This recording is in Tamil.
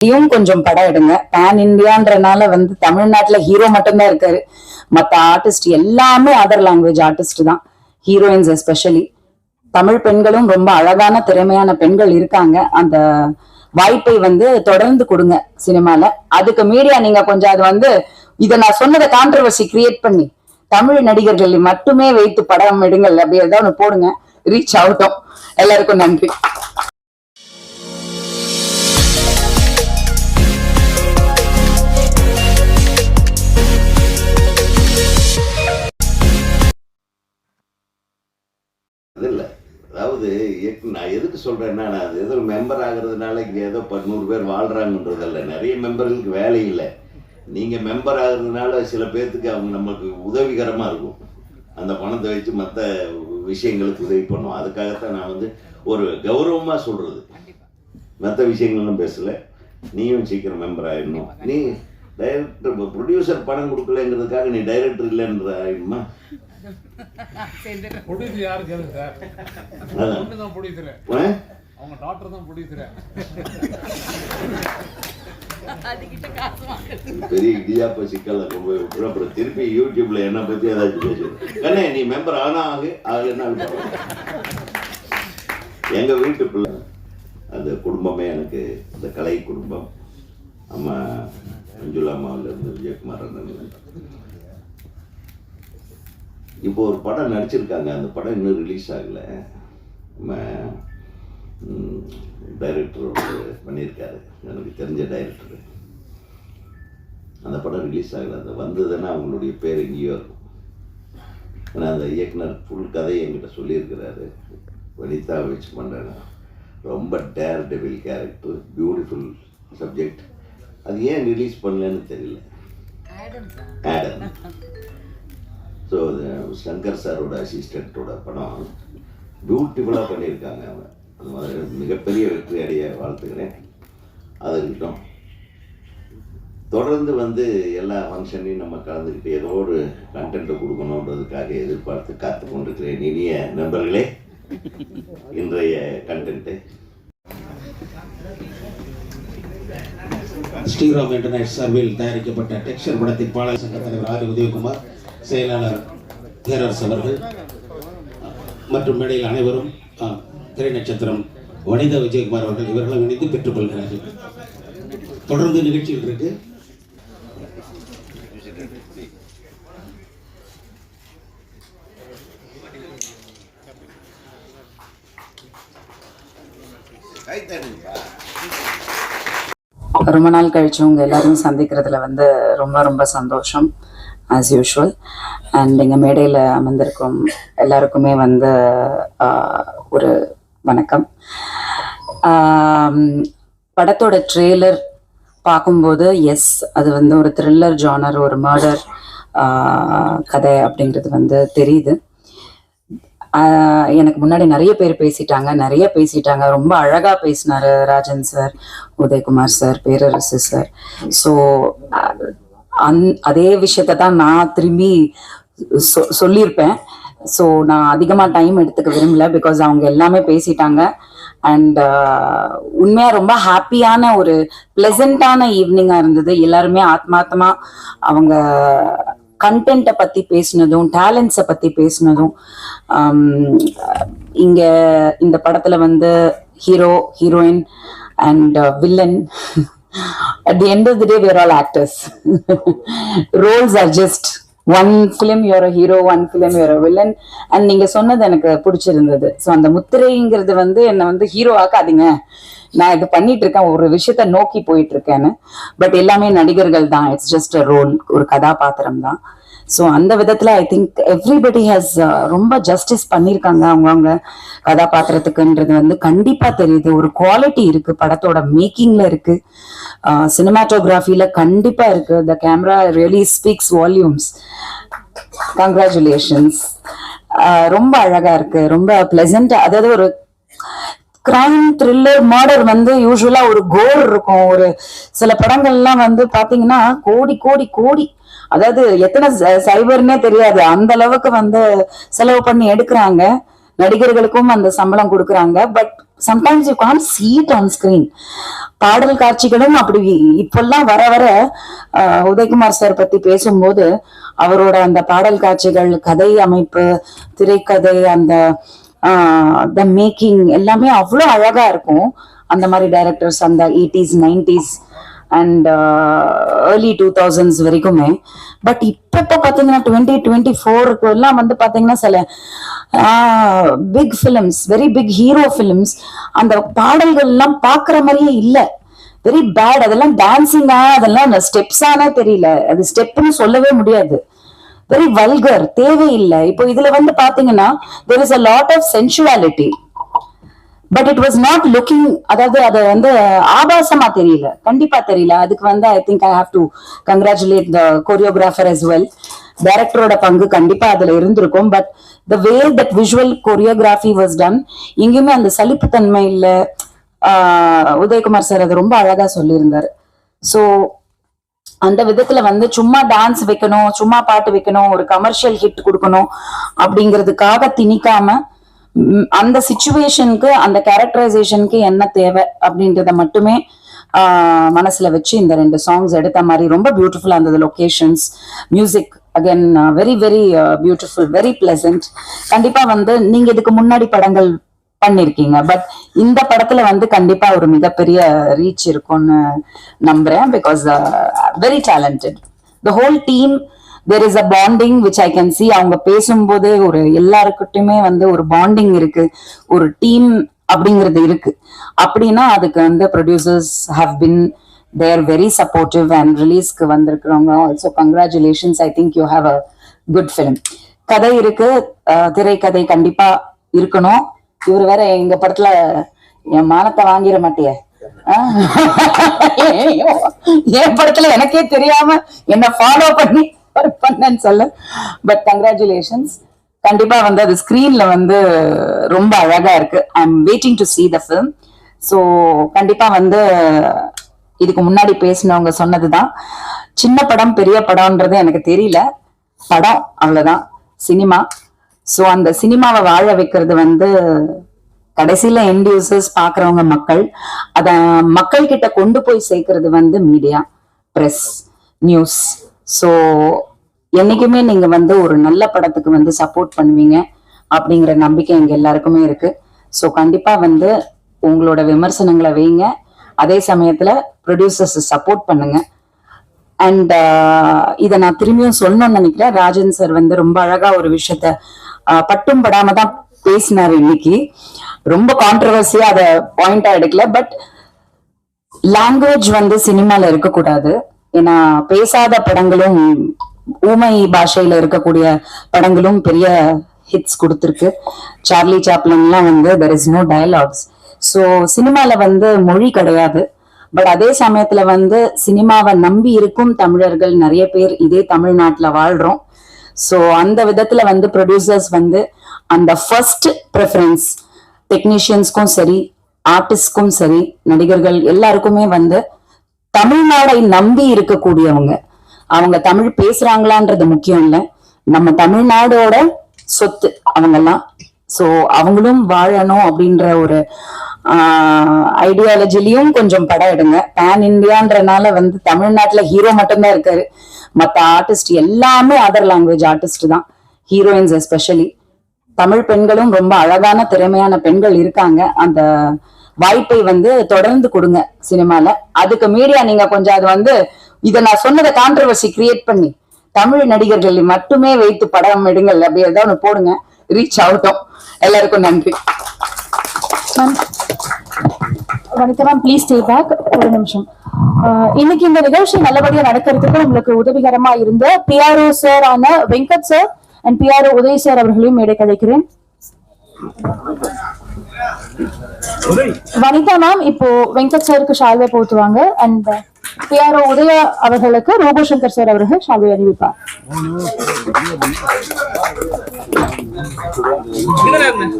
இதையும் கொஞ்சம் படம் எடுங்க. பேன் இந்தியான்றனால வந்து தமிழ்நாட்டுல ஹீரோ மட்டும்தான் இருக்காரு. மத்த ஆர்டிஸ்ட் எல்லாமே அதர் லாங்குவேஜ் ஆர்டிஸ்ட் தான். ஹீரோயின்ஸ் எஸ்பெஷலி தமிழ் பெண்களும் ரொம்ப அழகான திறமையான பெண்கள் இருக்காங்க. அந்த வாய்ப்பை வந்து தொடர்ந்து கொடுங்க சினிமால. அதுக்கு மீடியா நீங்க கொஞ்சம் அது வந்து இதை நான் சொன்னதை கான்ட்ரவர்சி கிரியேட் பண்ணி தமிழ் நடிகர்கள் மட்டுமே வைத்து படம் எடுங்கள் அப்படி ஏதாவது ஒன்று போடுங்க. ரீச் ஆகட்டும் எல்லாருக்கும் நன்றி. அது இல்லை அதாவது நான் எதுக்கு சொல்றேன்னா நான் அது ஏதோ மெம்பர் ஆகுறதுனால இங்க ஏதோ பன்னூறு பேர் வாழ்றாங்கன்றதல்ல. நிறைய மெம்பர்களுக்கு வேலை இல்லை. நீங்க மெம்பர் ஆகுறதுனால சில பேர்த்துக்கு அவங்க நமக்கு உதவிகரமா இருக்கும். அந்த பணத்தை வச்சு மற்ற விஷயங்களுக்கு உதவி பண்ணும். அதுக்காகத்தான் நான் வந்து ஒரு கௌரவமா சொல்றது. மற்ற விஷயங்கள்லாம் பேசல. நீயும் சீக்கிரம் மெம்பர் ஆயிடணும். நீ டைரக்டர் ப்ரொடியூசர் பணம் கொடுக்கலங்கிறதுக்காக நீ டைரக்டர் இல்லைன்ற ஆயிடுமா? ப்ரொடியூசர் யாரு கேளுங்க சார். ஒன்று தான் ஆ? அவங்க டாக்டர் தான் ப்ரொடியூசர் பெரிய கொண்டு போய் அப்புறம் திருப்பி யூடியூப்ல என்ன பத்தி ஏதாச்சும் கண்ணே நீ மெம்பர் ஆனா ஆகு ஆகலைன்னா எங்க வீட்டு பிள்ளை அந்த குடும்பமே எனக்கு அந்த கலை குடும்பம். அம்மா மஞ்சுளா அம்மாவில இருந்து விஜயகுமார் அண்ணன். இப்போ ஒரு படம் நடிச்சிருக்காங்க. அந்த படம் இன்னும் ரிலீஸ் ஆகல. நம்ம டைரக்டர் பண்ணியிருக்காரு. எனக்கு தெரிஞ்ச டைரக்டர் அந்த படம் ரிலீஸ் ஆகல. அது வந்ததுன்னா அவங்களுடைய பேர் எங்கேயோ இருக்கும். ஏன்னா அந்த இயக்குனர் ஃபுல் கதையை என்கிட்ட சொல்லியிருக்கிறாரு. வனிதா வச்சு பண்ணுறேன் ரொம்ப dare devil character beautiful subject அது ஏன் ரிலீஸ் பண்ணலன்னு தெரியல. ஆடம் ஸோ சங்கர் சாரோட அசிஸ்டண்ட்டோட படம். பியூட்டிஃபுல்லாக பண்ணியிருக்காங்க அவங்க. அது மாதிரி மிகப்பெரிய வெற்றி அடைய வாழ்த்துக்கிறேன் அது இருக்கட்டும் தொடர்ந்து வந்து எல்லா ஃபங்க்ஷன்லையும் நம்ம கலந்துக்கிட்டு ஏதோ ஒரு கண்டென்ட்டை கொடுக்கணுன்றதுக்காக எதிர்பார்த்து காத்து கொண்டிருக்கிறேன் இனிய நண்பர்களே. இன்றைய கண்டென்ட்டை ஸ்ரீராம் இன்டர்நெட் சார்பில் தயாரிக்கப்பட்ட டெக்ஸ்டர் படத்தின் பாடல் சங்க தலைவர் ஆர். உதயகுமார். செயலாளர் பேரரசு அவர்கள் மற்றும் மேடையில் அனைவரும் திரை நட்சத்திரம் வனிதா விஜயகுமார் அவர்கள் இவர்களும் இணைந்து பெற்றுக்கொள்கிறார்கள் தொடர்ந்து நிகழ்ச்சிகள் இருக்கு. ரொம்ப நாள் கழிச்சு உங்க எல்லாரையும் சந்திக்கிறதுல வந்து ரொம்ப ரொம்ப சந்தோஷம். ஆஸ் யூஷுவல் அண்ட் எங்கள் மேடையில் அமர்ந்திருக்கும் எல்லாருக்குமே வந்து ஒரு வணக்கம். படத்தோட ட்ரெய்லர் பார்க்கும்போது எஸ் அது வந்து ஒரு த்ரில்லர் ஜானர் ஒரு மர்டர் கதை அப்படிங்கிறது வந்து தெரியுது. எனக்கு முன்னாடி நிறைய பேர் பேசிட்டாங்க நிறைய பேசிட்டாங்க. ரொம்ப அழகா பேசினாரு Rajan sir Udhayakumar sir Perarasu sir so அந் அதே விஷயத்த தான் நான் திரும்பி சொ சொல்லியிருப்பேன். ஸோ நான் அதிகமாக டைம் எடுத்துக்க விரும்பல பிகாஸ் அவங்க எல்லாமே பேசிட்டாங்க. அண்ட் uh, உண்மையாக ரொம்ப ஹாப்பியான ஒரு ப்ளசண்ட்டான ஈவினிங்காக இருந்தது. எல்லாருமே ஆத்மார்த்தமா அவங்க கண்டென்ட்டை பற்றி பேசினதும் டேலண்ட்ஸை பற்றி பேசினதும் um, இங்கே இந்த படத்தில் வந்து hero heroine and villain at the end of the day where all actors roles are just one film your hero one film your villain and நீங்க சொன்னது எனக்கு பிடிச்சிருந்தது. ஸோ அந்த முத்திரைங்கிறது வந்து என்னை வந்து ஹீரோ ஆக்காதீங்க. நான் இது பண்ணிட்டு இருக்கேன் ஒரு விஷயத்த நோக்கி போயிட்டு இருக்கேன்னு பட் எல்லாமே நடிகர்கள் தான். இட்ஸ் ஜஸ்ட் அ ரோல் ஒரு கதாபாத்திரம் தான். ஸோ அந்த விதத்துல ஐ திங்க் எவ்ரிபடி ஹேஸ் ரொம்ப ஜஸ்டிஸ் பண்ணியிருக்காங்க அவங்கவுங்க கதாபாத்திரத்துக்குன்றது வந்து கண்டிப்பா தெரியுது. ஒரு குவாலிட்டி இருக்கு படத்தோட மேக்கிங்ல இருக்கு. Uh, சினிமாட்டோகிராஃபில கண்டிப்பா இருக்கு. The camera really speaks volumes congratulations ரொம்ப அழகா இருக்கு. ரொம்ப பிளசண்டா அதாவது ஒரு கிரைம் த்ரில்லர் மர்டர் வந்து யூஸ்வலா ஒரு கோர் இருக்கும். ஒரு சில படங்கள்லாம் வந்து பாத்தீங்கன்னா கோடி கோடி கோடி அதாவது எத்தனை ச- சைபர்னே தெரியாது. அந்த அளவுக்கு வந்து செலவு பண்ணி எடுக்கிறாங்க. நடிகர்களுக்கும் அந்த சம்பளம் கொடுக்குறாங்க. But sometimes you can't cheat on screen பாடல் காட்சிகளும் அப்படி இப்பெல்லாம் வர வர உதயகுமார் சார் பத்தி பேசும்போது அவரோட அந்த பாடல் காட்சிகள் கதை அமைப்பு திரைக்கதை அந்த த மேக்கிங் எல்லாமே அவ்வளோ அழகா இருக்கும். அந்த மாதிரி டைரக்டர்ஸ் அந்த eighties nineties and early two thousands வரைக்குமே. பட் இப்போ இப்போ பார்த்தீங்கன்னா டுவெண்ட்டி டுவெண்ட்டி ஃபோருக்கு எல்லாம் வந்து பார்த்தீங்கன்னா சில big films very big hero films அந்த பாடல்கள் எல்லாம் பார்க்குற மாதிரியே இல்லை. வெரி பேட் அதெல்லாம் டான்சிங்கா அதெல்லாம் ஸ்டெப்ஸானே தெரியல. அது ஸ்டெப்னு சொல்லவே முடியாது. வெரி வல்கர் தேவையில்லை. இப்போ இதுல வந்து பாத்தீங்கன்னா there is a lot of sensuality but it was not looking அதாவது அது வந்து ஆபாசமா தெரியல. கண்டிப்பா தெரியல. அதுக்கு வந்து I think I have to congratulate the choreographer as well டைரக்டரோட பங்கு கண்டிப்பா அதுல இருந்திருக்கும். But the way that visual choreography was done எங்கேயுமே அந்த சலிப்புத்தன்மை இல்ல. ஆஹ் உதயகுமார் சார் அது ரொம்ப அழகா சொல்லியிருந்தாரு. ஸோ அந்த விதத்துல வந்து சும்மா டான்ஸ் வைக்கணும் சும்மா பாட்டு வைக்கணும் ஒரு கமர்ஷியல் ஹிட் கொடுக்கணும் அப்படிங்கிறதுக்காக திணிக்காம அந்த சுச்சுவேஷனுக்கு அந்த கேரக்டரைசேஷனுக்கு என்ன தேவை அப்படின்றத மட்டுமே மனசுல வச்சு இந்த ரெண்டு சாங்ஸ் எடுத்த மாதிரி ரொம்ப பியூட்டிஃபுல்லா இருந்தது. Locations music again very very beautiful very pleasant கண்டிப்பா வந்து நீங்க இதுக்கு முன்னாடி படங்கள் பண்ணிருக்கீங்க. பட் இந்த படத்துல வந்து கண்டிப்பா ஒரு மிகப்பெரிய ரீச் இருக்கும்னு நம்புறேன். Because very talented the whole team there is a bonding which I can see அவங்க பேசும்போதே ஒரு எல்லாருக்கிட்டுமே வந்து ஒரு பாண்டிங் இருக்கு. ஒரு டீம் அப்படிங்கிறது இருக்கு. அப்படின்னா அதுக்கு வந்து producers have been there very supportive and ரிலீஸ்க்கு வந்திருக்கிறவங்க. Also congratulations I think you have a good film கதை இருக்கு. திரைக்கதை கண்டிப்பா இருக்கணும். இவர் வேற எங்க படத்துல என் மானத்தை வாங்கிட மாட்டியே. என் படத்துல எனக்கே தெரியாம என்ன ஃபாலோ பண்ணி பண்ணேன்னு சொல்ல பட் கங்க்ராச்சுலேஷன்ஸ் கண்டிப்பா வந்து அது ஸ்கிரீன்ல வந்து ரொம்ப அழகா இருக்கு. I am waiting to see the film so கண்டிப்பா வந்து இதுக்கு முன்னாடி பேசினவங்க சொன்னதுதான். சின்ன படம் பெரிய படம்ன்றது எனக்கு தெரியல. படம் அவ்வளவுதான். சினிமா. ஸோ அந்த சினிமாவை வாழ வைக்கிறது வந்து கடைசியில எண்ட் யூசர்ஸ் பாக்குறவங்க மக்கள். அத மக்கள் கிட்ட கொண்டு போய் சேர்க்கறது வந்து மீடியா பிரஸ் நியூஸ் ஸோ என்னைக்குமே நீங்க வந்து ஒரு நல்ல படத்துக்கு வந்து சப்போர்ட் பண்ணுவீங்க அப்படிங்கிற நம்பிக்கை எங்க எல்லாருக்குமே இருக்கு. ஸோ கண்டிப்பா வந்து உங்களோட விமர்சனங்களை வைங்க. அதே சமயத்துல ப்ரொடியூசர்ஸ் சப்போர்ட் பண்ணுங்க. அண்ட் இதை நான் திரும்பியும் சொல்லணும்னு நினைக்கிறேன். ராஜன் சார் வந்து ரொம்ப அழகா ஒரு விஷயத்த பட்டும் படாம தான் பேசினார் இன்னைக்கு. ரொம்ப கான்ட்ரவர்சியா அதை பாயிண்டா எடுக்கல. பட் லாங்குவேஜ் வந்து சினிமால இருக்கக்கூடாது. ஏன்னா பேசாத படங்களும் ஊமை பாஷையில இருக்கக்கூடிய படங்களும் பெரிய ஹிட்ஸ் கொடுத்துருக்கு. சார்லி சாப்லன்லாம் வந்து there is no dialogues so சினிமாவில் வந்து மொழி கிடையாது. பட் அதே சமயத்துல வந்து சினிமாவை நம்பி இருக்கும் தமிழர்கள் நிறைய பேர் இதே தமிழ்நாட்டில் வாழ்றோம். ஸோ அந்த விதத்துல வந்து ப்ரொடியூசர்ஸ் வந்து அந்த ஃபர்ஸ்ட் ப்ரிஃபரன்ஸ் டெக்னீஷியன்ஸ்க்கும் சரி ஆர்டிஸ்ட்க்கும் சரி நடிகர்கள் எல்லாருக்குமே வந்து தமிழ்நாடை நம்பி இருக்கக்கூடியவங்க. அவங்க தமிழ் பேசுறாங்களான்றது முக்கியம் இல்லை. நம்ம தமிழ்நாடோட சொத்து அவங்கெல்லாம். ஸோ அவங்களும் வாழணும் அப்படின்ற ஒரு ஐடியாலஜிலையும் கொஞ்சம் படம் எடுங்க. பேன் இந்தியான்றனால வந்து தமிழ்நாட்டுல ஹீரோ மட்டும்தான் இருக்காரு. மற்ற ஆர்டிஸ்ட் எல்லாமே அதர் லாங்குவேஜ் ஆர்டிஸ்ட் தான். ஹீரோயின்ஸ் எஸ்பெஷலி தமிழ் பெண்களும் ரொம்ப அழகான திறமையான பெண்கள் இருக்காங்க. அந்த வாய்ப்பை வந்து தொடர்ந்து கொடுங்க சினிமால. அதுக்கு மீடியா நீங்க கொஞ்சம் அது வந்து இதை நான் சொன்னதை கான்ட்ரவர்சி கிரியேட் பண்ணி தமிழ் நடிகர்களை மட்டுமே வைத்து படம் எடுங்கள் அப்படி ஏதாவது ஒன்று போடுங்க. ரீச் ஆகட்டும் எல்லாருக்கும் நன்றி. வணக்கம் Vanitha ma'am please stay back ஒரு நிமிஷம். இன்னைக்கு இந்த நிகழ்ச்சி நல்லபடியா நடக்கிறதுக்கு உங்களுக்கு உதவிகரமா இருந்த பிஆர்ஓ சார் ஆன Venkat sir and PRO Uday sir அவர்களையும் மேடை கதைக்கிறேன் வனிதா மேம் இப்போ வெங்கட் சாருக்கு ஷால்வை போத்துவாங்க அண்ட் பிஆர்ஓ உதயா அவர்களுக்கு ரோபோ சங்கர் சார் அவர்கள் ஷால்வை இங்கதான் இருந்தேன்.